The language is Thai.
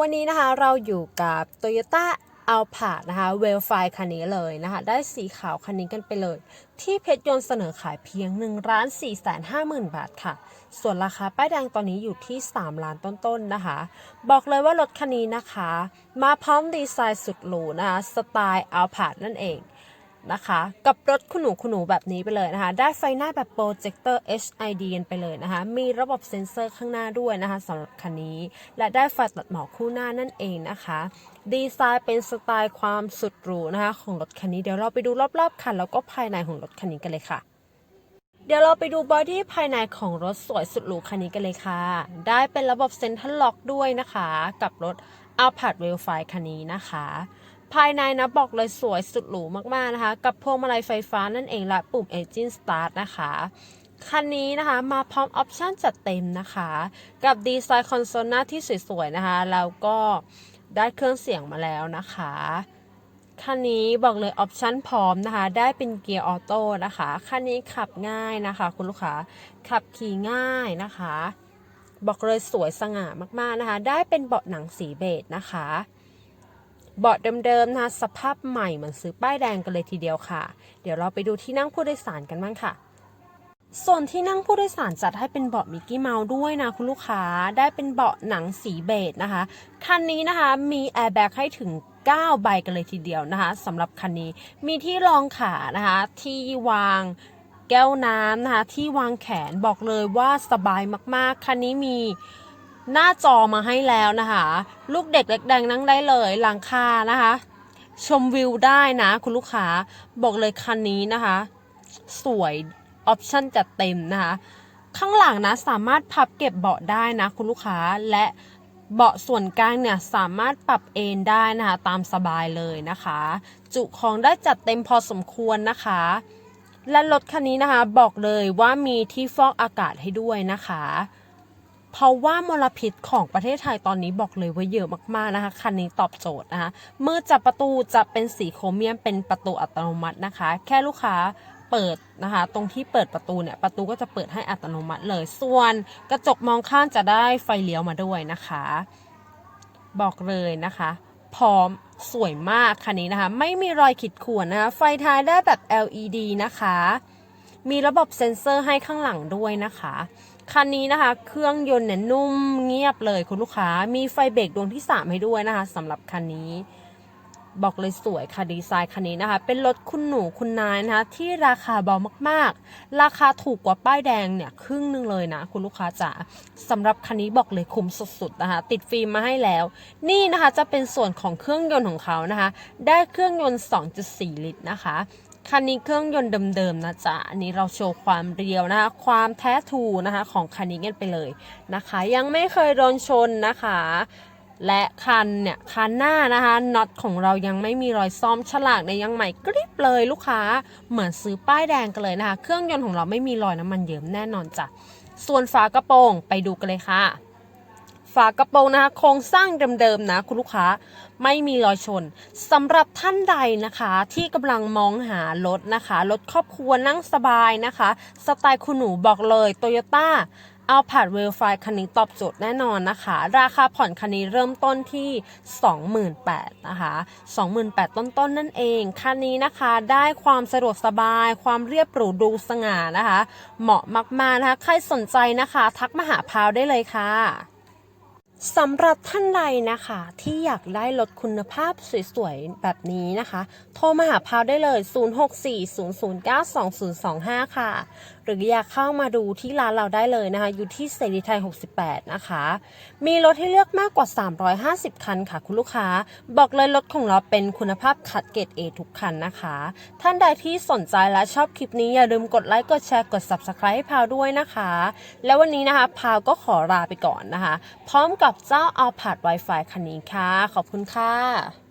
วันนี้นะคะเราอยู่กับ Toyota a l p a นะคะเวลไฟคันนี้เลยนะคะได้สีขาวคันนี้กันไปเลย ที่เพชรยนต์เสนอขายเพียง1ล้าน4 5 0 0 0 บาทค่ะ ส่วนราคาป้ายแดงตอนนี้อยู่ที่ 3 ล้านต้นๆนะคะ บอกเลยว่ารถคันนี้นะคะ มาพร้อมดีไซน์สุดหรูนะคะสไตล์ a l p a นั่นเอง นะคะ กับรถคุณหนูคุณหนูแบบนี้ไปเลยนะคะ ได้ไฟหน้าแบบโปรเจคเตอร์ HID กันไปเลยนะคะ มีระบบเซ็นเซอร์ข้างหน้าด้วยนะคะสำหรับคันนี้ และได้ไฟตัดหมอกคู่หน้านั่นเองนะคะ ดีไซน์เป็นสไตล์ความสุดหรูนะคะ ของรถคันนี้เดี๋ยวเราไปดูรอบๆคันแล้วก็ภายในของรถคันนี้กันเลยค่ะเดี๋ยวเราไปดูบอดี้ภายในของรถสวยสุดหรูคันนี้กันเลยค่ะ ได้เป็นระบบเซ็นทรัลล็อกด้วยนะคะ กับรถ a l p a r d w e l f i คันนี้นะคะ ภายในนะบอกเลยสวยสุดหรูมากๆนะคะ กับพวงมาลัยไฟฟ้านั่นเองและปุ่ม Engine Start นะคะคันนี้นะคะมาพร้อมออปชันจัดเต็มนะคะ กับดีไซน์คอนโซลหน้าที่สวยๆนะคะ แล้วก็ได้เครื่องเสียงมาแล้วนะคะ คันนี้บอกเลยออปชันพร้อมนะคะ ได้เป็นเกียร์ออโต้นะคะ คันนี้ขับง่ายนะคะ คุณลูกค้าขับขี่ง่ายนะคะ บอกเลยสวยสง่ามากๆนะคะ ได้เป็นเบาะหนังสีเบจนะคะ เบาะเดิมๆนะคะสภาพใหม่เหมือนซื้อป้ายแดงกันเลยทีเดียวค่ะ เดี๋ยวเราไปดูที่นั่งผู้โดยสารกันบ้างค่ะส่วนที่นั่งผู้โดยสารจัดให้เป็นเบาะมิกกี้เมาส์ด้วยนะคุณลูกค้าได้เป็นเบาะหนังสีเบจนะคะ คันนี้นะคะมีแอร์แบ็กให้ถึง 9 ใบกันเลยทีเดียวนะคะสำหรับคันนี้มีที่รองขานะคะ ที่วางแก้วน้ำนะคะ ที่วางแขนบอกเลยว่าสบายมากๆ คันนี้มี หน้าจอมาให้แล้วนะคะ ลูกเด็กเล็กแดงนั่งได้เลยหลังคานะคะ ชมวิวได้นะคุณลูกค้าบอกเลยคันนี้นะคะ สวยออปชั่นจัดเต็มนะคะ ข้างหลังนะสามารถพับเก็บเบาะได้นะคุณลูกค้าและเบาะส่วนกลางเนี่ยสามารถปรับเอนได้นะคะ ตามสบายเลยนะคะ จุของได้จัดเต็มพอสมควรนะคะ และรถคันนี้นะคะบอกเลยว่ามีที่ฟอกอากาศให้ด้วยนะคะ เพราะว่ามลพิษของประเทศไทยตอนนี้บอกเลยว่าเยอะมากๆนะคะ คันนี้ตอบโจทย์นะคะเมื่อจับประตูจะเป็นสีโครเมียมเป็นประตูอัตโนมัตินะคะ แค่ลูกค้าเปิดนะคะ ตรงที่เปิดประตูเนี่ยประตูก็จะเปิดให้อัตโนมัติเลย ส่วนกระจกมองข้างจะได้ไฟเลี้ยวมาด้วยนะคะ บอกเลยนะคะ พร้อมสวยมากคันนี้นะคะ ไม่มีรอยขีดข่วนนะคะ ไฟท้ายได้แบบ LED นะคะ มีระบบเซ็นเซอร์ให้ข้างหลังด้วยนะคะ คันนี้นะคะ เครื่องยนต์เนี่ยนุ่มเงียบเลยคุณลูกค้า มีไฟเบรกดวงที่ 3 ให้ด้วยนะคะสำหรับคันนี้บอกเลยสวยค่ะดีไซน์คันนี้นะคะ เป็นรถคุณหนูคุณนายนะคะที่ราคาเบามากๆ ราคาถูกกว่าป้ายแดงเนี่ยครึ่งหนึ่งเลยนะ คุณลูกค้าจ๋าสำหรับคันนี้บอกเลยคุ้มสุดๆนะคะ ติดฟิล์มมาให้แล้ว นี่นะคะจะเป็นส่วนของเครื่องยนต์ของเขานะคะ ได้เครื่องยนต์ 2.4 ลิตรนะคะ คันนี้เครื่องยนต์เดิมๆนะจ๊ะ อันนี้เราโชว์ความเรียวนะคะ ความแท้ทูนะคะของคันนี้กันไปเลยนะคะ ยังไม่เคยโดนชนนะคะ และคันเนี่ยคันหน้านะคะน็อตของเรายังไม่มีรอยซ่อมฉลากเนี่ยยังใหม่กริบเลยลูกค้า เหมือนซื้อป้ายแดงกันเลยนะคะ เครื่องยนต์ของเราไม่มีรอยน้ำมันเยิ้มแน่นอนจ้ะ ส่วนฝากระโปรงไปดูกันเลยค่ะ ฝากระโปรงนะคะโครงสร้างเดิมๆนะคุณลูกค้าไม่มีรอยชนสำหรับท่านใดนะคะที่กำลังมองหารถนะคะรถครอบครัวนั่งสบายนะคะ สไตล์คุณหนูบอกเลย Toyota เอาผ่านเวลไฟคันนี้ตอบโจทย์แน่นอนนะคะ ราคาผ่อนคันนี้เริ่มต้นที่ 28,000นะคะ28,000ต้นๆนนั่นเอง คันนี้นะคะได้ความสะดวกสบาย ความเรียบหรูดูสง่านะคะ เหมาะมากๆนะคะ ใครสนใจนะคะ ทักมาหาพาวได้เลยค่ะ สำหรับท่านใดนะคะที่อยากได้รถคุณภาพสวยๆ แบบนี้นะคะ โทรมาหาพาวได้เลย 0640092025 ค่ะ หรืออยากเข้ามาดูที่ร้านเราได้เลยนะคะ อยู่ที่เสรีไทย 68 นะคะ มีรถให้เลือกมากกว่า 350 คันค่ะ คุณลูกค้า บอกเลยรถของเราเป็นคุณภาพคัดเกรด A ทุกคันนะคะ ท่านใดที่สนใจและชอบคลิปนี้อย่าลืมกดไลค์กดแชร์กด Subscribe ให้พาวด้วยนะคะ แล้ววันนี้นะคะพาวก็ขอลาไปก่อนนะคะ พร้อมกับเจ้าเอาผาด Wi-Fi คันนี้ค่ะ ขอบคุณค่ะ